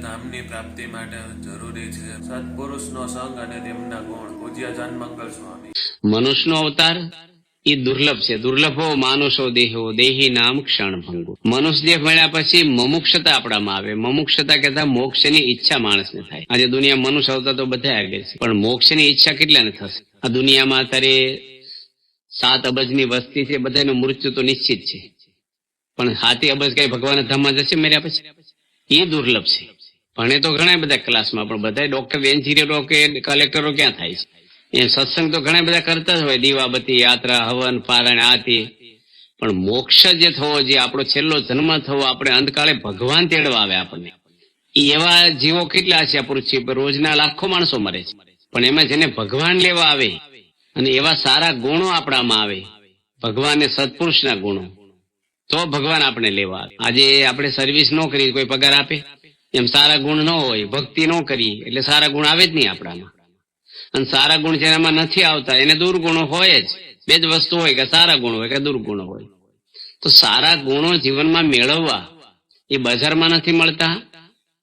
ધામની પ્રાપ્તિ માટે જરૂરી છે. સત્પુરુષનો સંગ અને તેમના ગુણ. પૂજ્ય જનમંગલ સ્વામી. મનુષ્યનો અવતાર એ દુર્લભ છે. દુર્લભો માનુષો દેહો, દેહી નામ ક્ષણ ભંગુ. મનુષ્ય દેહ મળ્યા પછી મમુક્ષતા આપણામાં આવે. મમુક્ષતા કહેતા મોક્ષની ઈચ્છા માણસને થાય. આજે દુનિયા મનુષ્ય આવતા તો બધા આગળ છે. પણ મોક્ષની ઈચ્છા કેટલાને થશે? આ દુનિયામાં અત્યારે સાત અબજની વસ્તી છે. બધાનું મૃત્યુ તો નિશ્ચિત છે. પણ હાથી અબજ કઈ ભગવાન ધામમાં જશે? મર્યા પછી? એ દુર્લભ છે. ભણે તો ઘણા બધા ક્લાસમાં પણ બધા ડોક્ટર એન્જિનિયરો કે કલેક્ટરો ક્યાં થાય છે? એ સત્સંગ તો ઘણા બધા કરતા જ હોય, દીવાબત્તી, યાત્રા, હવન પારણ આ પણ મોક્ષ જે થવો, જે આપણો છેલ્લો જન્મ થવો, આપણે અંતકાળે ભગવાન તેડવા આવે આપણને. એવા જીવો કેટલા છે પૃથ્વી પર? રોજના લાખો માણસો મરે છે. પણ એમાં જેને ભગવાન લેવા આવે, અને એવા સારા ગુણો આપણામાં આવે ભગવાન ને સત્પુરુષના ગુણો, તો ભગવાન આપણે લેવા આવે. આજે આપણે સર્વિસ ન કરી, કોઈ પગાર આપે. એમ સારા ગુણ ન હોય, ભક્તિ ન કરી એટલે સારા ગુણ આવે જ નહીં આપણામાં. અને સારા ગુણ જેનામાં નથી આવતા, એને દુર્ગુણો હોય જ. બે જ વસ્તુ હોય કે સારા ગુણ હોય કે દુર્ગુણ હોય. તો સારા ગુણો જીવનમાં મેળવવા એ બજારમાં નથી મળતા,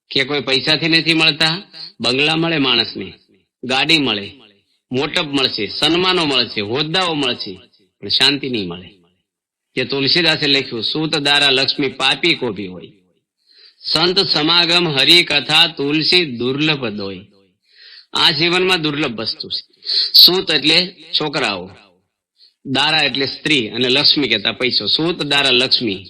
કે કોઈ પૈસાથી નથી મળતા. બંગલા મળે માણસને, ગાડી મળે, મોટપ મળશે, સન્માનો મળશે, હોદ્દાઓ મળશે, પણ શાંતિ નહીં મળે. જે તુલસીદાસે લખ્યું, સૂત દારા લક્ષ્મી પાપી કોભી હોય. સંત સમાગમ હરિ કથા તુલસી દુર્લભ દોય. આ જીવનમાં દુર્લભ વસ્તુ છે. સૂત એટલે છોકરાઓ, દારા એટલે સ્ત્રી અને લક્ષ્મી કહેતા પૈસો. સૂત, દારા, લક્ષ્મી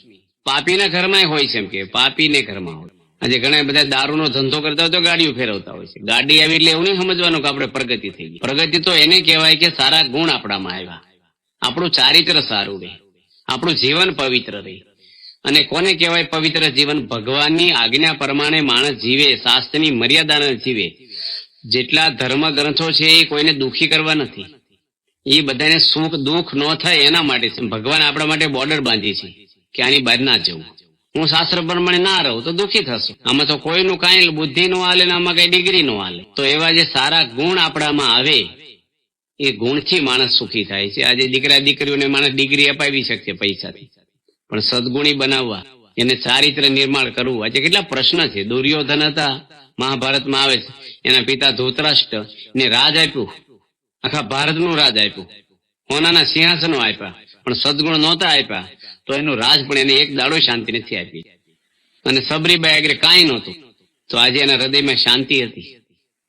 પાપીના ઘરમાં હોય છે એમ કે, પાપીને ઘરમાં હોય. આજે ઘણા બધા દારૂનો ધંધો કરતા હોય તો ગાડીઓ ફેરવતા હોય છે. ગાડી આવી એટલે એવું નહીં સમજવાનું કે આપણે પ્રગતિ થઈ ગઈ. પ્રગતિ તો એને કહેવાય કે સારા ગુણ આપણામાં આવ્યા. આપણું ચારિત્ર સારું રહે. આપણું જીવન પવિત્ર રહે. અને કોને કહેવાય પવિત્ર જીવન? ભગવાનની આજ્ઞા પ્રમાણે માણસ જીવે, શાસ્ત્રની મર્યાદાને જીવે. જેટલા ધર્મ ગ્રંથો છે એ કોઈને દુખી કરવા નથી. એ બધાને સુખ દુઃખ ન થાય એના માટે ભગવાન આપણા માટે બોર્ડર બાંધી છે કે આની બહાર ના જવું. હું શાસ્ત્ર પ્રમાણે ના રહું તો દુઃખી થશું. આમાં તો કોઈનું કાંઈ બુદ્ધિ નો હાલે આમાં કઈ ડિગ્રી નો હાલે. તો એવા જે સારા ગુણ આપણામાં આવે, એ ગુણથી માણસ સુખી થાય છે. આજે દીકરા દીકરીઓને માણસ ડિગ્રી અપાવી શકશે પૈસાથી. પણ સદગુણી બનાવવા એને ચારિત્ર નિર્માણ કરવું. આજે કેટલા પ્રશ્ન છે. દુર્યોધન હતા, મહાભારતમાં આવે છે. એના પિતા ધૃતરાષ્ટ્ર ને રાજ આપ્યું. આખા ભારતનું રાજ આપ્યું. હોનાના સિંહાસનો આપ્યા. પણ સદગુણ નહોતા આપ્યા. તો એનું રાજ પણ એને એક દાડો શાંતિ નથી આપી. અને સબરીબાઈ આગળ કાંઈ નહોતું. તો આજે એના હૃદયમાં શાંતિ હતી.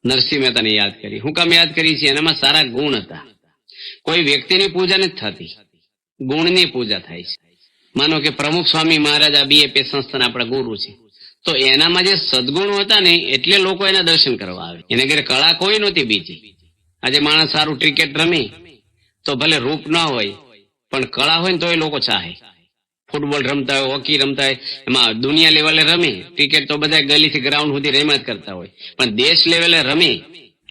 નરસિંહ મહેતાને યાદ કરી. હું કામ યાદ કરી છે? એનામાં સારા ગુણ હતા. કોઈ વ્યક્તિની પૂજા નથી થતી. ગુણની પૂજા થાય છે. માનો કે પ્રમુખ સ્વામી મહારાજ આ બીએપે સંસ્થાના આપણા ગુરુ છે. તો એનામાં જે સદગુણો હતા ને, એટલે લોકો એના દર્શન કરવા આવે. એને ઘરે કળા કોઈ નહોતી બીજી. આજે માણસ સારું ક્રિકેટ રમે, તો ભલે રૂપ ના હોય, પણ કળા હોય ને તો એ લોકો ચાહે. ફૂટબોલ રમતા હોય, હોકી રમતા હોય, એમાં દુનિયા લેવલે રમે. ક્રિકેટ તો બધા ગલીથી ગ્રાઉન્ડ સુધી રમ્યા જ કરતા હોય. પણ દેશ લેવલે રમે.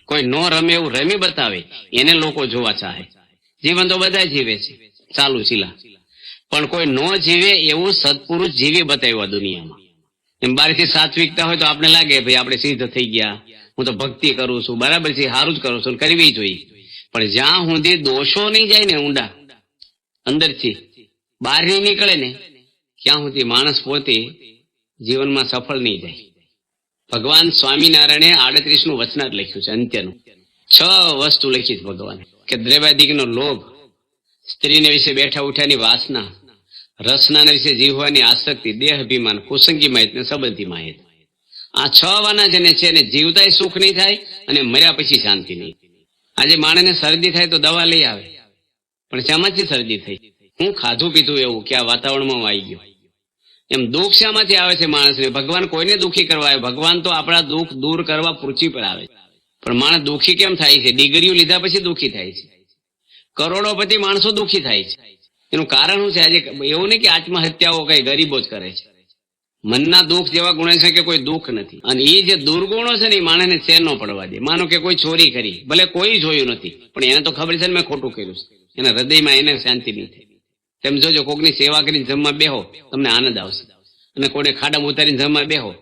કોઈ નો રમે એવું રમી બતાવે, એને લોકો જોવા ચાહે. જીવન તો બધા જીવે છે. ચાલુ શીલા. પણ કોઈ નો જીવે એવું સત્પુરુષ જીવી બતાવ્યું દુનિયામાં. એમ બારથી સાત્વિકતા હોય તો આપણે લાગે, ભાઈ આપણે સિદ્ધ થઈ ગયા. હું તો ભક્તિ કરું છું. બરાબર છે સારું જ કરું છું, કરવી જોઈએ. પણ જ્યાં સુધી દોષો નહીં જાય ને ઊંડા, અંદરથી બહાર નહીં નીકળે ને, ત્યાં સુધી માણસ પોતે જીવનમાં સફળ નહીં જાય. ભગવાન સ્વામિનારાયણે આડત્રીસનું વચનાટ લખ્યું છે, અંત્યનું. છ વસ્તુ લખી છે ભગવાન, કે દ્રવ્યાદિકનો લોભ સ્ત્રીને વિશે બેઠા ઉઠ્યાની વાસના રસના વિશે જીવવાની આસક્તિ, દેહ અભિમાન, કુસંગી માહિત સંબંધી માહિત. આ છ વાના જેને છે ને જીવતાય સુખ નહીં થાય અને મર્યા પછી શાંતિ નહીં. આજે માણસને શરદી થાય તો દવા લઈ આવે. પણ શામાંથી શરદી થઈ? હું ખાધું પીધું એવું કે આ વાતાવરણમાં આવી ગયું. એમ દુઃખ શામાંથી આવે છે માણસને? ભગવાન કોઈને દુઃખી કરવા આવે? ભગવાન તો આપણા દુઃખ દૂર કરવા પૃથ્વી પર આવે પણ માણસ દુઃખી કેમ થાય છે? ડિગ્રીઓ લીધા પછી દુઃખી થાય છે. કરોડોપતિ માણસો દુઃખી થાય છે. એનું કારણ શું છે? આજે એવું નહીં કે આત્મહત્યાઓ કઈ ગરીબો જ કરે છે. મનના દુઃખ જેવા ગુણ છે કે કોઈ દુઃખ નથી. અને એ જે દુર્ગુણો છે ને એ માણસને ચેન નો પડવા દે. માનો કે કોઈ ચોરી કરી, ભલે કોઈ જોયું નથી, પણ એને તો ખબર છે ને મેં ખોટું કર્યું છે. એના હૃદયમાં એને શાંતિ નહીં થઈ તેમ જોજો, કોકની સેવા કરીને જમવા બેહો, તમને આનંદ આવશે. અને કોઈને ખાડા ઉતારીને જમવા બેહો,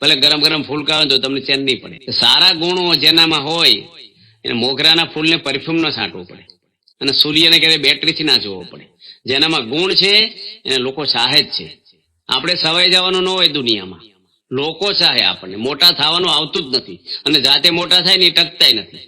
ભલે ગરમ ગરમ ફૂલકા હોય તો તમને ચેન નહીં પડે. સારા ગુણો જેનામાં હોય, એને મોગરાના ફૂલને પરફ્યુમ ન છાંટવું પડે. અને સૂર્યને ક્યારેય બેટરીથી ના જોવો પડે. જેનામાં ગુણ છે, એને લોકો ચાહે જ છે. આપણે સવાઈ જવાનું ન હોય દુનિયામાં. લોકો ચાહે આપણને. મોટા થવાનું આવતું જ નથી. અને જાતે મોટા થાય ને ટકતાય નથી.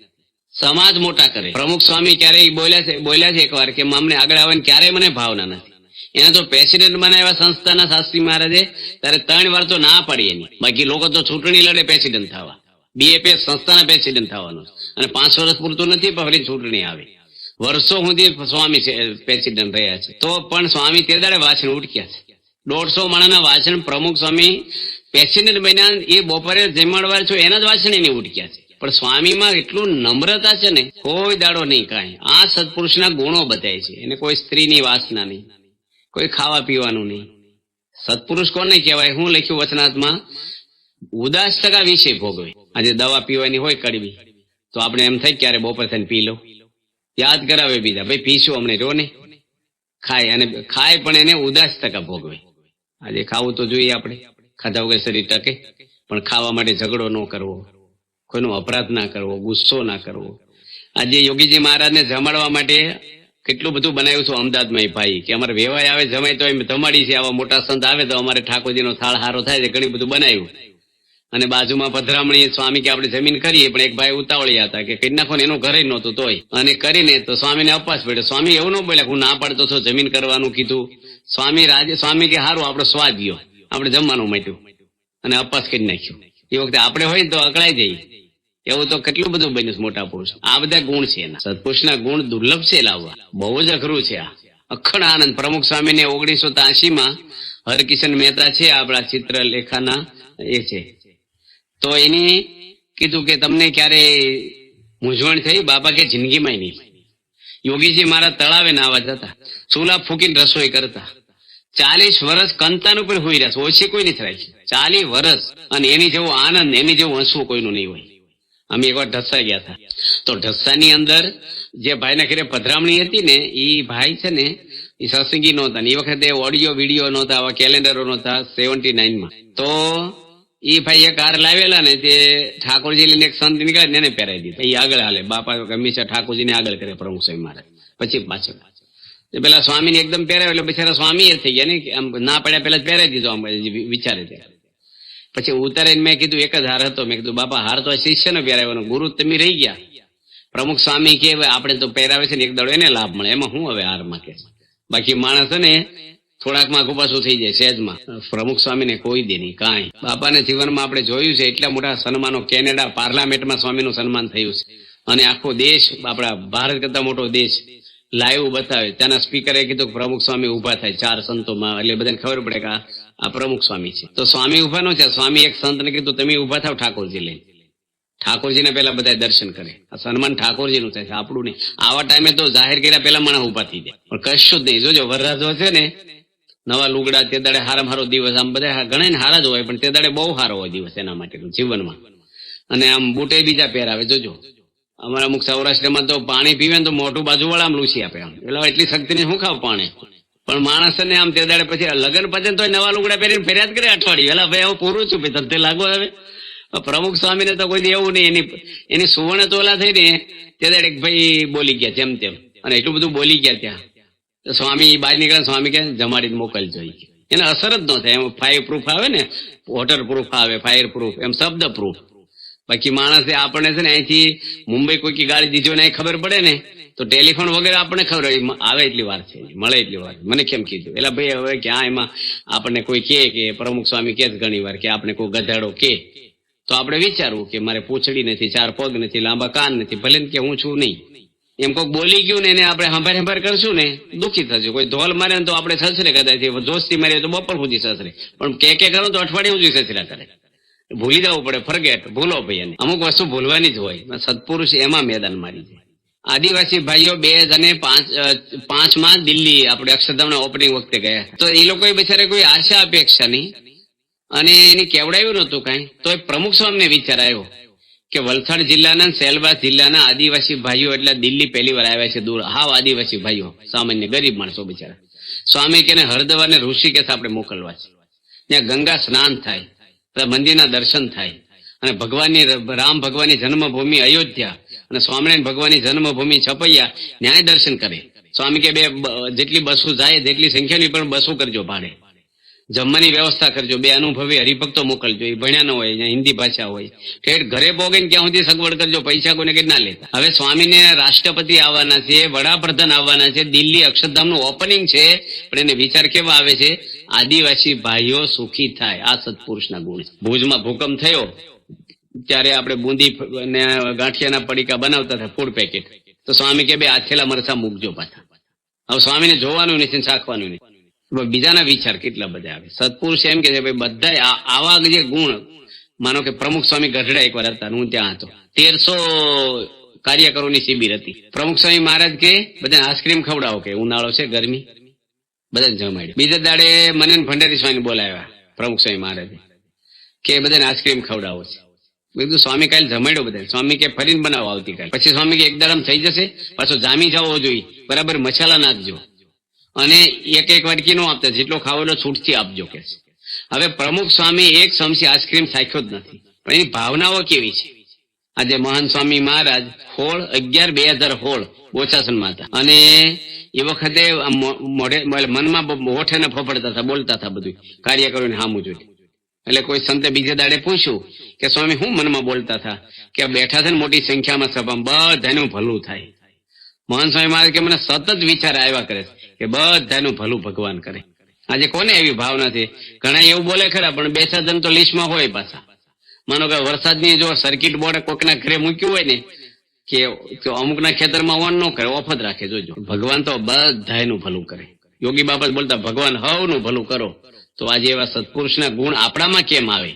સમાજ મોટા કરે. પ્રમુખ સ્વામી ક્યારેય બોલ્યા છે બોલ્યા છે એકવાર કે મામને આગળ આવવાની ક્યારેય મને ભાવના નથી. એને તો પ્રેસિડેન્ટ બનાવ્યા સંસ્થાના શાસ્ત્રી મહારાજે, ત્યારે ત્રણ વાર તો ના પડી એની. બાકી લોકો તો ચૂંટણી લડે પ્રેસિડેન્ટ થવા. બીએપીએસ સંસ્થાના પ્રેસિડેન્ટ થવાનું અને પાંચ વર્ષ પૂરતું નથી પણ ફરી ચૂંટણી આવે. વર્ષો સુધી સ્વામી પ્રેસિડેન્ટ રહ્યા છે. તો પણ સ્વામી તે દાડે વાસણ ઉટક્યા છે. દોઢસો માણાના વાસણ પ્રમુખ સ્વામી પ્રેસિડેન્ટ બન્યા એ બપોરે જમાડવા છો એના જ વાસણ એને ઉટક્યા છે. પણ સ્વામીમાં એટલું નમ્રતા છે ને, કોઈ દાડો નહીં કાંઈ. આ સત્પુરુષના ગુણો બતાય છે. એને કોઈ સ્ત્રીની વાસના નહીં. કોઈ ખાવા પીવાનું નહીં. સત્પુરુષ કોને કહેવાય? હું લખ્યું વચનાથમાં ઉદાસ ટકા વિશે ભોગવે. આજે દવા પીવાની હોય કડવી. તો આપણે એમ થાય ક્યારે બપોર થઈને પી લો. યાદ કરાવે બીજા. ભાઈ, પીશું અમને, જો ને. ખાય, અને ખાય પણ એને ઉદાસ ટકા ભોગવે આજે ખાવું તો જોઈએ આપણે. ખાધા વગર શરીર ટકે. પણ ખાવા માટે ઝઘડો ન કરવો. કોઈનો અપરાધ ના કરવો, ગુસ્સો ના કરવો. આજે યોગીજી મહારાજને જમાડવા માટે કેટલું બધું બનાવ્યું છું અમદાવાદમાં એ ભાઈ. કે અમારે વેવાય આવે, જમાય તો એમ ધમાડી છે આવા મોટા સંત આવે તો અમારે ઠાકોરજીનો થાળ હારો થાય છે, ઘણી બધું બનાવ્યું. અને બાજુમાં પધરામણી સ્વામી કે આપણે જમીન કરીએ, પણ એક ભાઈ ઉતાવળિયા હતા કે કરી નાખો ને એનું ઘરે નહોતું તોય. અને કરીને તો સ્વામીને અપાસ પડ્યો. સ્વામી એવું ન બોલ્યા હું ના પાડતો છો જમીન કરવાનું કીધું. સ્વામી રાજે, સ્વામી કે સારું આપણો સ્વાદ ગયો. આપણે જમવાનું માંડ્યું. અને અપાસ કરી નાખ્યું. એ વખતે આપણે હોય તો અકળાઈ જઈએ. એવું તો કેટલું બધું બન્યું મોટા પુરુષ. આ બધા ગુણ છે એના. સત્પુરુષના ગુણ દુર્લભ છે લાવવા. બહુ જ અઘરું છે આ. અખંડ આનંદ. પ્રમુખ સ્વામીને ઓગણીસો ત્યાસી માં હરકિશન મહેતા છે, આપણા ચિત્ર લેખાના એ છે. તો એની કીધું કે તમને ક્યારે મૂંઝવણ થઈ? બાબા કે જિંદગીમાં નહીં. યોગીજી મારા તળાવે નાવા જતા, ચૂલા ફૂકીને રસોઈ કરતા. ચાલીસ વર્ષ કંતાન ઉપર હોઈ રહ્યા છે, ઓછી કોઈ નથી રાખી. ચાલીસ વર્ષ અને એની જેવો આનંદ, એની જેવું હસવું કોઈનું નહીં હોય. અમે એકવાર ઢસા ગયા હતા. તો ઢસાની અંદર જે ભાઈના ઘરે પધરામણી હતી ને, એ ભાઈ છે ને, એ સત્સંગી નહોતા. ને એ વખતે ઓડિયો વીડિયો નહોતા, આવા કેલેન્ડરો નહોતા સેવન્ટી નાઇનમાં તો એ ભાઈ એક હાર લાવેલા ને તે ઠાકોરજી લઈને એક સંત નીકળે ને એને પહેરાવી દીધા. એ આગળ હાલે. બાપા હંમેશા ઠાકોરજીને આગળ કરે પ્રમુખ સ્વામી મારે. પછી પાછળ. પેલા સ્વામીને એકદમ પહેરાવે એટલે બિચારા સ્વામી એ થઈ ગયા ને આમ ના પડ્યા પેલા પહેરાવી દીધો આમ વિચારે ત્યારે પછી ઉતારીને મેં કીધું એક જ હાર હતો. મેં કીધું, બાપા, હાર તો શિષ્યને પહેરાવ્યો ગુરુ તમે રહી ગયા. પ્રમુખ સ્વામી કે આપણે તો પહેરાવે છે ને એક દડો એને લાભ મળે. એમાં હું હવે હારમાં કે. બાકી માણસ ને થોડાકમાં પાછું થઈ જાય સહેજમાં પ્રમુખ સ્વામીને કોઈ દે નહીં, કાંઈ. બાપાને જીવનમાં આપણે જોયું છે એટલા મોટા સન્માનો કેનેડા પાર્લામેન્ટમાં સ્વામીનું સન્માન થયું છે. અને આખો દેશ, આપણા ભારત કરતા મોટો દેશ, લાઈવ બતાવે ત્યાંના સ્પીકરે કીધું પ્રમુખ સ્વામી ઊભા થાય, ચાર સંતોમાં. એટલે બધાને ખબર પડે કે આ- પ્રમુખ સ્વામી છે. તો સ્વામી ઊભા નો છે સ્વામી એક સંતને કીધું, તમે ઊભા થાવ ઠાકોરજી લઈને. ઠાકોરજીને પેલા બધા દર્શન કરે. આ સન્માન ઠાકોરજીનું થાય આપણું નહીં. આવા ટાઈમે તો જાહેર કર્યા પહેલા માણસ ઊભા થઈ જાય. પણ કશું જ નહીં. જોજો, વરરાજો છે ને નવા લુગડા તે દાડે હારામાં હારો દિવસ. આમ બધા ઘણા હારા જ હોય, પણ તે દાડે બહુ સારો હોય દિવસ એના માટેનું, જીવનમાં. અને આમ બુટે બીજા પહેરાવે, જોજો. અમારા અમુક સૌરાષ્ટ્રમાં તો પાણી પીવે ને તો મોટું બાજુ વાળા આમ લૂસી આપે આમ. એટલે એટલી શક્તિ ને શું ખાવ પાણી? પણ માણસ ને આમ તે દાડે પછી લગ્ન પછી તો નવા લુગડા પહેરીને ફેર્યા જ કરે અઠવાડિયું. એટલે ભાઈ હું પૂરું છું, ભાઈ તમને લાગો હવે. પ્રમુખ સ્વામીને તો કોઈ એવું નહીં, એની એની સુવર્ણ તોલા થઈ ને તે દાડે ભાઈ બોલી ગયા, જેમ તેમ. અને એટલું બધું બોલી ગયા ત્યાં. સ્વામી બહાર નીકળે સ્વામી કે જમાડીને મોકલજો એને અસર જ ન થાય. એમ ફાયર પ્રૂફ આવે ને વોટર પ્રૂફ આવે ફાયર પ્રૂફ એમ શબ્દ પ્રૂફ બાકી માણસે આપણને છે ને અહીંથી મુંબઈ કોઈ ગાડી દીધો ને ખબર પડે ને તો ટેલિફોન વગેરે આપણને ખબર હોય, આવે એટલી વાર છે મળે એટલી વાર. મને કેમ કીધું? એટલે ભાઈ હવે કે હા એમાં આપણને કોઈ કે કે પ્રમુખ સ્વામી કે ઘણી વાર કે આપણે કોઈ ગધાડો કે. તો આપણે વિચારવું કે મારે પૂછડી નથી ચાર પગ નથી લાંબા કાન નથી ભલે કે હું છું નહીં. એમ કોઈક બોલી ગયું ને એને આપણે હંભાર હંભાર કરશું ને, દુઃખી થશું. કોઈ ધોલ મારે તો આપણે સસરે કદાચ જોશથી મારી તો બપોર સુધી સસરે પણ કે કે કરો તો અઠવાડિયે સુધી સસરા કરે. ભૂલી જવું પડે ફરગેટ ભૂલો ભાઈ એને. અમુક વસ્તુ ભૂલવાની જ હોય સત્પુરુષ એમાં મેદાન મારી છે આદિવાસી ભાઈઓ બે હજાર ને પાંચમાં દિલ્હી, આપણે અક્ષરધામના ઓપનિંગ વખતે ગયા. તો એ લોકોએ બિચારે કોઈ આશા અપેક્ષા નહીં. અને એને કેવડાવ્યું નતું કાંઈ. તો એ પ્રમુખ સ્વામીને વિચાર આવ્યો. કે વલસાડ જિલ્લાના અને સેલબાસ જિલ્લાના આદિવાસી ભાઈઓ એટલે દિલ્હી પહેલી વાર આવ્યા છે દૂર. હાવ આદિવાસી ભાઈઓ, સામાન્ય ગરીબ માણસો બિચારા. સ્વામી કે હરદવાર ને ઋષિકેશ આપણે મોકલવા છે. ત્યાં ગંગા સ્નાન થાય મંદિરના દર્શન થાય, અને ભગવાનની રામ ભગવાનની જન્મભૂમિ અયોધ્યા, અને સ્વામિનારાયણ ભગવાનની જન્મભૂમિ છપૈયા ન્યાય દર્શન કરે. સ્વામી કે બે જેટલી બસો જાય જેટલી સંખ્યાની પણ બસો કરજો ભાડે. જમવાની વ્યવસ્થા કરજો, બે અનુભવી હરિભક્તો મોકલજો, એ ભણ્યા ન હોય હિન્દી ભાષા હોય. ઠેઠ ઘરે પોગે ક્યાં સુધી સગવડ કરજો, પૈસા કોને કે ના લેતા હવે સ્વામીને રાષ્ટ્રપતિ આવવાના છે, વડાપ્રધાન આવવાના છે, દિલ્હી અક્ષરધામનું ઓપનિંગ છે, પણ એને વિચાર કેવા આવે છે? આદિવાસી ભાઈઓ સુખી થાય, આ સત્પુરુષના ગુણ ભુજમાં ભૂકંપ થયો, ત્યારે આપણે બુંદી ને ગાંઠિયાના પડીકા બનાવતા હતા, ફૂડ પેકેટ. તો સ્વામી કે, બે આથેલા મરસા મૂકજો પાછા. હવે સ્વામીને જોવાનું નથી ને ચાખવાનું નહીં બીજાના વિચાર કેટલા બધા આવે. સત્પુરુષ એમ કે છે, ભાઈ બધા આવા જે ગુણ, માનો કે પ્રમુખ સ્વામી ગઢડા એકવાર હતા, હું ત્યાં હતો. તેરસો કાર્યકરોની શિબિર હતી. પ્રમુખ સ્વામી મહારાજ કે, બધાને આઈસ્ક્રીમ ખવડાવો કે, ઉનાળો છે, ગરમી. બધાને જમાડ્યું. બીજા દાડે મને ભંડારી સ્વામી બોલાવ્યા, પ્રમુખ સ્વામી મહારાજે, કે, બધાને આઈસ્ક્રીમ ખવડાવો છે. કીધું, સ્વામી કાલે જમાડ્યો બધા સ્વામી કે, ફરીને બનાવો આવતીકાલે. પછી સ્વામી કે, એક દાડમ થઈ જશે, પાછો જામી જવો જોઈએ બરાબર મસાલા નાખજો. અને એક એક વાટકી નો આપતા જેટલો ખાવો છૂટથી આપજો કે હવે પ્રમુખ સ્વામી એક સમસી આઈસ્ક્રીમ સાખ્યો જ નથી. પણ એની ભાવનાઓ કેવી છે? આજે મહાન સ્વામી મહારાજ હોળ અગિયાર બે હજાર હોળ બોચાસનમાં માતા. અને એ વખતે મનમાં હોઠે ને ફફડતા હતા, બોલતા હતા બધું કાર્યકરોને સામું જોઈએ એટલે કોઈ સંતે બીજે દાડે પૂછ્યું કે સ્વામી હું મનમાં બોલતા હતા? કે બેઠા છે ને મોટી સંખ્યામાં સભામાં બધાનું ભલું થાય. મોહન સ્વામી મહારાજ કે મને સતત વિચાર આવ્યા કરે કે બધાનું ભલું ભગવાન કરે. આજે કોને એવી ભાવના છે? ઘણા એવું બોલે ખરા, પણ બે જણ તો લિસ્ટમાં હોય પાછા. માનો કે વરસાદની જો સર્કિટ બોર્ડ કોકના ઘરે મૂક્યું હોય ને, કે અમુકના ખેતરમાં ઓન ન કરે ઓફ જ રાખે, જોજો. ભગવાન તો બધાનું ભલું કરે. યોગી બાબત બોલતા, ભગવાન હવનું ભલું કરો. તો આજે એવા સત્પુરુષના ગુણ આપણામાં કેમ આવે?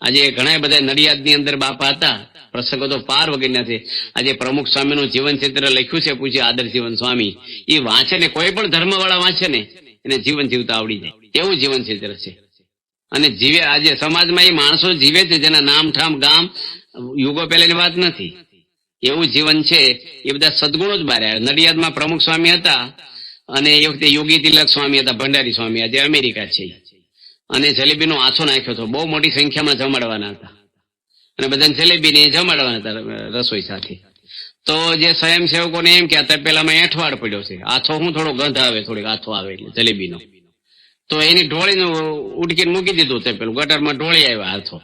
આજે ઘણા બધા નડિયાદની અંદર બાપા હતા. પ્રસંગો તો પાર વગરના આજે પ્રમુખ સ્વામીનું જીવન ચિત્ર લખ્યું છે પૂછ્ય આદર જીવન સ્વામી. એ વાંચે ને કોઈ પણ ધર્મવાળા વાંચે ને, એને જીવન જીવતા આવડી જાય. એવું જીવન ચિત્ર છે. અને જીવે આજે સમાજમાં એ માણસો જીવે છે જેના નામ, ઠામ, ગામ, યુગો પહેલાની વાત નથી. એવું જીવન છે, એ બધા સદગુણો જ માર્યા આવ્યા. નડિયાદમાં પ્રમુખ સ્વામી હતા અને એ વખતે યોગી તિલક સ્વામી હતા, ભંડારી સ્વામી, આજે અમેરિકા છે. અને જલેબીનો આછો નાખ્યો હતો. બહુ મોટી સંખ્યામાં જમાડવાના હતા. અને બધાને જલેબીને જમાડવાના હતા રસોઈ સાથે. તો જે સ્વયંસેવકોને એમ કે, આ તપેલામાં એઠવાડ પડ્યો છે. આથો હું થોડો ગંધ આવે, થોડીક આથો આવે એટલે જલેબીનો. તો એની ઢોળીને ઉડકીને મૂકી દીધું તે પેલું. ગટરમાં ઢોળી આવ્યા હાથો.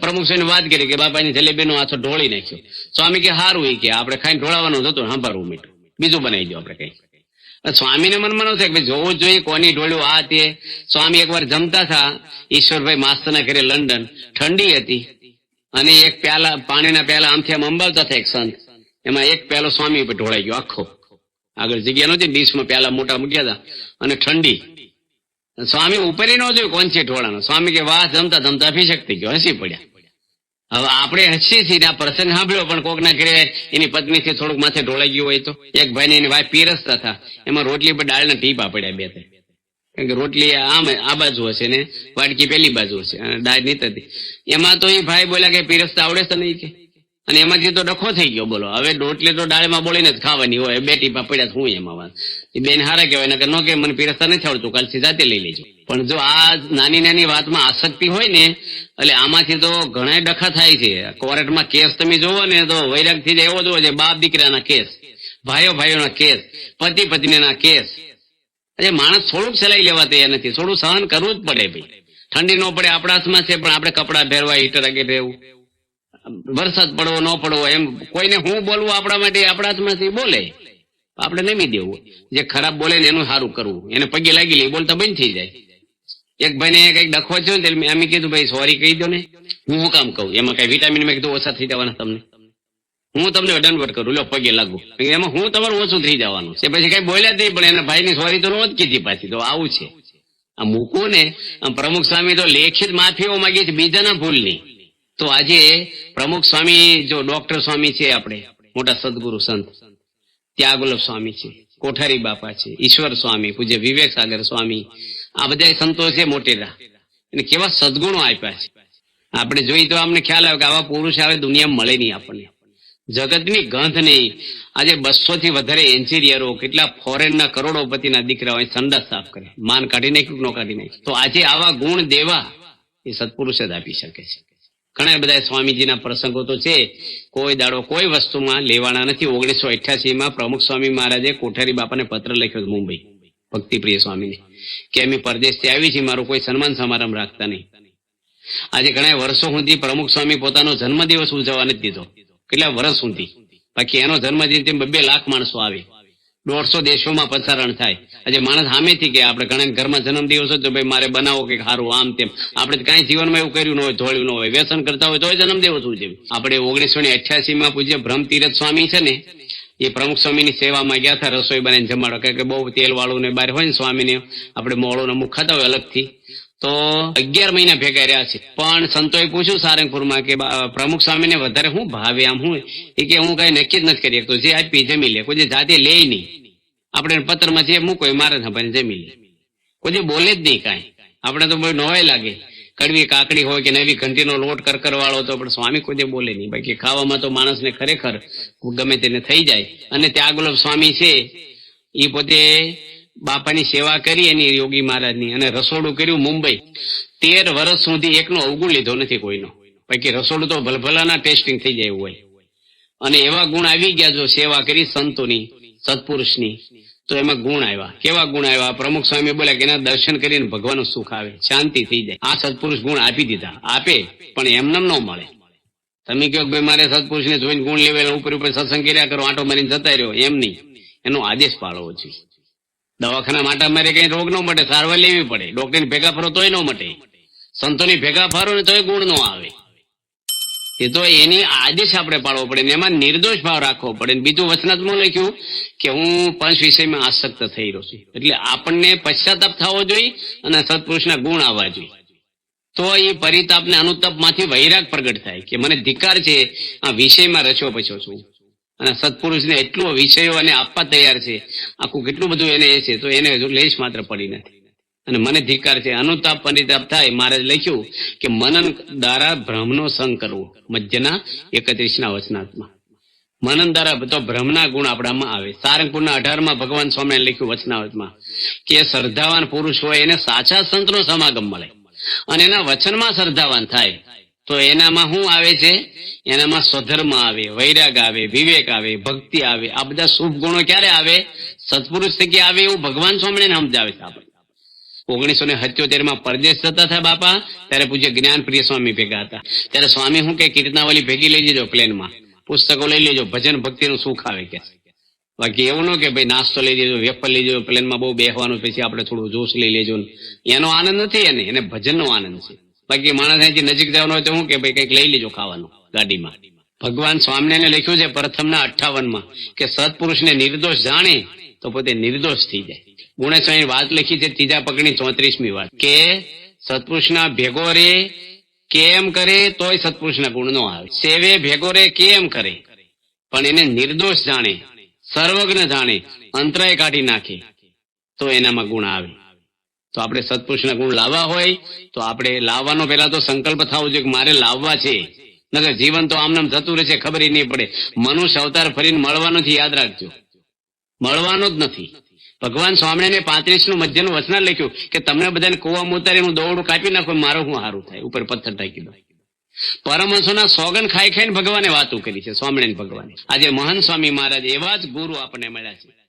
પ્રમુખ સ્વામી વાત કરી કે, બાપાની જલેબીનો હાથો ઢોળી નાખ્યો. સ્વામી કે, સારું ઈ કે, આપણે ખાઈને ઢોળાવાનું હતું ને, સાંભળવું મીઠું. બીજું બનાવી દો આપણે કઈ. સ્વામીને મનમાં ન થાય કે જોવું જોઈએ કોની ઢોળ્યું આ તે. સ્વામી એકવાર જમતા હતા ઈશ્વરભાઈ માસ્તરના ઘરે લંડન. ઠંડી હતી. અને એક પ્યાલા, પાણીના પ્યાલા આમથી આમ અંબાવતા હતા એક સંત. એમાં એક પ્યાલો સ્વામી ઉપર ઢોળાઈ ગયો, આખો. આગળ જગ્યા નહોતી, ડીશમાં પ્યાલા મોટા મૂક્યા હતા. અને ઠંડી. સ્વામી ઉપર ન જોયું કોણ છે ઢોળાનો. સ્વામી કે વાહ, જમતા જમતા અભિષેક થઈ ગયો, હસી પડ્યા. હવે આપણે હસીએ છીએ ને આ પ્રસંગ સાંભળ્યો, પણ કોકના ઘરે એની પત્ની થી થોડુંક માથે ઢોળાઈ ગયું હોય તો. એક ભાઈ ને એની ભાઈ પીરસતા હતા. એમાં રોટલી પર ડાળના ટીપા પડ્યા બે ત્રણ. કારણ કે રોટલી આમ આ બાજુ હશે ને વાટકી પેલી બાજુ હશે. અને દાળ નીત હતી એમાં તો એ ભાઈ બોલ્યા કે પીરસતા આવડે છે નહીં કે? અને એમાંથી તો ડખો થઈ ગયો, બોલો. હવે રોટલી તો ડાળીમાં બોલીને જ ખાવાની હોય. બે ટીપા શું એમાં બેન હારા કહેવાય, નકર ન કે મને પીરસતા નથી આવડતું. કાલથી જાતે લઈ લેજો. પણ જો આ નાની નાની વાતમાં આસક્તિ હોય ને, એટલે આમાંથી તો ઘણા ડખા થાય છે. કોર્ટમાં કેસ તમે જોવો ને, તો વૈરાગથી જ એવો જોવો છે, બાપ દીકરાના કેસ, ભાઈઓ ભાઈઓના કેસ, પતિ પત્નીના કેસ. એટલે માણસ થોડુંક ચલાવી લેવા તૈયાર નથી. થોડું સહન કરવું જ પડે ભાઈ. ઠંડી ન પડે, આપણા હાથમાં છે, પણ આપણે કપડા પહેરવા, હીટર આગળ રહેવું વરસાદ પડવો ન પડવો એમ કોઈને હું બોલવું આપણા માટે આપણા હાથમાંથી બોલે, આપણે નમી દેવું. જે ખરાબ બોલે ને એનું સારું કરવું. એને પગે લાગી લે બોલતા બંધ થઈ જાય. એક ભાઈને કંઈક ડખો થયો ને અમે કીધું, ભાઈ સોરી કહી દો ને. હું શું કામ કહું? એમાં કઈ વિટામિન મેં કીધું, ઓછા થઈ જવાના તમને. હું તમને દંડવટ કરું લો પગે લાગુ. એમાં હું તમારું ઓછું થઈ જવાનું. છે પછી કઈ બોલ્યા નહીં, પણ એના ભાઈની સોરી તો રોજ કીધી પાછી. તો આવું છે. આ મૂકો ને. પ્રમુખ સ્વામી તો લેખિત માફીઓ માંગી છે, બીજાના ભૂલની. તો આજે પ્રમુખ સ્વામી જો ડોક્ટર સ્વામી છે આપણે, મોટા સદગુરુ સંત, ત્યાગોલભ સ્વામી છે, કોઠારી બાપા છે, ઈશ્વર સ્વામી, પૂજ્ય વિવેક સાગર સ્વામી, આ બધા સંતો છે મોટેરા. અને કેવા સદગુણો આપ્યા છે. આપણે જોઈ તો અમને ખ્યાલ આવે કે આવા પુરુષ આવે દુનિયા મળે નહીં આપણને. જગતની ગંધ નહીં. આજે બસો થી વધારે એન્જિનિયરો, કેટલા ફોરેનના કરોડોપતિના દીકરાઓ હોય સંડાસ સાફ કરે. માન કાઢી નાખ્યું ન કાઢી નાખ્યું? તો આજે આવા ગુણ દેવા એ સત્પુરુષ જ આપી શકે છે. ઘણા બધા સ્વામીજીના પ્રસંગો તો છે. કોઈ દાડો કોઈ વસ્તુમાં લેવાના નથી. ઓગણીસો અઠ્યાસી પ્રમુખ સ્વામી મહારાજે કોઠારી બાપાને પત્ર લખ્યો મુંબઈ. ભક્તિપ્રિય સ્વામીને. કે અમે પરદેશથી આવી છીએ, મારો કોઈ સન્માન સમારંભ રાખતા નહીં. આજે ઘણા વર્ષો સુધી પ્રમુખ સ્વામી પોતાનો જન્મદિવસ ઉજવવા નથી દીધો. કેટલા વર્ષ સુધી? બાકી એનો જન્મદિન બે લાખ માણસો આવે. દોઢસો દેશોમાં પ્રસારણ થાય. આજે માણસ સામેથી કે આપણે ઘણા ઘરમાં જન્મદિવસ તો ભાઈ મારે બનાવો કે સારું આમ તેમ. આપણે કાંઈ જીવનમાં એવું કર્યું ન હોય, ધોળ્યું ન હોય. વ્યસન કરતા હોય તો જન્મદિવસ છે આપણે ઓગણીસો ને અઠ્યાસી માં પૂજ્ય બ્રહ્મતીરથ સ્વામી છે ને, એ પ્રમુખ સ્વામીની સેવામાં ગયા હતા, રસોઈ બનાવીને જમાડો કારણ કે બહુ તેલ વાળું ને બહાર હોય ને સ્વામીને, આપણે મોળો ને અમુક ખાતા હોય અલગથી. તો અગિયાર મહિના ભેગા રહ્યા છે. પણ સંતોએ પૂછ્યું સારંગપુરમાં કે પ્રમુખ સ્વામીને વધારે હું ભાવે આમ હું? એ કે, હું કઈ નક્કી જ નથી કરી શકતો. જે આપી જમી લે કોઈ જાતે લે નહીં. આપણે પત્રમાં જે મૂકો એ મારે સંભાળીને જમી લે કોઈ બોલે જ નહીં કાંઈ. આપણે તો બહુ નવાય લાગે. કડવી કાકડી હોય કે નવી ઘંટીનો લોટ કરકર વાળો તો પણ સ્વામી કોઈ બોલે નહીં. બાકી ખાવામાં તો માણસને ખરેખર ગમે તેને થઈ જાય. અને ત્યાગોલભ સ્વામી છે એ પોતે બાપાની સેવા કરી એની યોગી મહારાજની અને રસોડું કર્યું મુંબઈ. તેર વર્ષ સુધી એકનો અવગુણ લીધો નથી કોઈનો. બાકી રસોડું તો ભલભલાના ટેસ્ટિંગ થઈ જાય હોય. અને એવા ગુણ આવી ગયા જો સેવા કરી સંતોની, સત્પુરુષની, તો એમાં ગુણ આવ્યા. કેવા ગુણ આવ્યા? પ્રમુખ સ્વામી બોલ્યા કે એના દર્શન કરીને ભગવાનનું સુખ આવે, શાંતિ થઈ જાય. આ સત્પુરુષ ગુણ આપી દીધા. આપે, પણ એમનેમ ન મળે. તમે કહો ભાઈ મારે સત્પુરુષને જોઈને ગુણ લેવા ઉપર ઉપર સત્સંગ કર્યા કરો, આંટો મારીને જતા રહ્યો. એમ નહીં. એનો આદેશ પાળવો જોઈએ. દવાખાના માટા મારે કઈ રોગ ન મટે, સારવાર લેવી પડે. ડોક્ટર ભેગા ફરો તોય ન મટે. સંતોની ભેગા ફરો ને તોય ગુણ ન આવે. એ તો એની આદેશ આપણે પાડવો પડે ને એમાં નિર્દોષ ભાવ રાખવો પડે બીજું વચનાત્મક લખ્યું કે હું પંચ વિષયમાં આસક્ત થઈ રહ્યો છું. એટલે આપણને પશ્ચાતાપ થવો જોઈએ અને સત્પુરુષના ગુણ આવવા જોઈએ. તો એ પરિતાપ ને અનુતાપમાંથી વૈરાગ પ્રગટ થાય કે મને ધિકાર છે, આ વિષયમાં રચ્યો પછો છું. અને સત્પુરુષને એટલું વિષયો અને આપવા તૈયાર છે, આખું કેટલું બધું એને એ છે, તો એને હજુ લેશ માત્ર પડી નથી. અને મને ધિકાર છે, અનુતાપ પરિતાપ થાય મારે લખ્યું કે મનન દ્વારા ભ્રમનો સંગ કરવો, મધ્યના એકત્રીસના વચનાત્મા. મનન દ્વારા તો ભ્રમના ગુણ આપણામાં આવે. સારંગપુરના અઢારમાં ભગવાન સ્વામીએ લખ્યું વચનાવતમાં કે શ્રદ્ધાવાન પુરુષ હોય એને સાચા સંતનો સમાગમ મળે. અને એના વચનમાં શ્રદ્ધાવાન થાય. તો એનામાં શું આવે છે? એનામાં સ્વધર્મ આવે, વૈરાગ આવે, વિવેક આવે, ભક્તિ આવે. આ બધા શુભ ગુણો ક્યારે આવે? સત્પુરુષ થકી આવે એવું ભગવાન સ્વામીને સમજાવે છે આપણે. ઓગણીસો ને સત્યોતેરમાં પરદેશ જતા હતા બાપા, ત્યારે પૂજ્ય જ્ઞાન પ્રિય સ્વામી ભેગા હતા. ત્યારે સ્વામી હું કે કીર્તનાવલી ભેગી લઈ જજો પ્લેનમાં. પુસ્તકો લઈ લેજો, ભજન ભક્તિનું સુખ આવે કે. બાકી એવું ન કે ભાઈ નાસ્તો લઈ લેજો વેફર લઈ જજો પ્લેનમાં બહુ બેહવાનું, પછી આપણે થોડું જોશ લઈ લેજો. એનો આનંદ નથી એને એને ભજનનો આનંદ છે. બાકી માણસ અહીંથી નજીક જવાનું હોય તો હું કે ભાઈ કંઈક લઈ લેજો ખાવાનું ગાડીમાં. ભગવાન સ્વામિનારાયણે લખ્યું છે પ્રથમના અઠ્ઠાવનમાં કે સત્પુરુષને નિર્દોષ જાણે તો પોતે નિર્દોષ થઈ જાય. ગુણેશ્વરી વાત લખી છે ત્રીજા પગની ચોત્રીસમી વાત. કે સત્પુરુષના ભેગો રે કેમ કરે તોય સત્પુરુષના ગુણ નો આવે. સેવે ભેગો રે કેમ કરે? પણ એને નિર્દોષ જાણે, સર્વજ્ઞ જાણે, અંતરાય કાઢી નાખે તો એનામાં ગુણ આવે. તો આપણે સત્પુરુષના ગુણ લાવવા હોય, તો આપણે લાવવાનો પહેલા તો સંકલ્પ થવો જોઈએ કે મારે લાવવા છે. નકર જીવન તો આમનામ થતું રહેશે ખબર નહીં પડે. મનુષ્ય અવતાર ફરીને મળવાનું છે યાદ રાખજો. મળવાનો જ નથી. ભગવાન સ્વામિનારાયણ પાંત્રીસનું મધ્યનું વચના લખ્યું કે તમને બધાને કુવામાં ઉતારી હું દોડું કાપી નાખું મારો હું સારું થાય. ઉપર પથ્થર ટાંકી દો. પરમહંસોના સોગન ખાઈ ખાઈને ભગવાને વાતો કરી છે, સ્વામિનારાયણ ભગવાને. આજે મહાન સ્વામી મહારાજ એવા જ ગુરુ આપણને મળ્યા છે.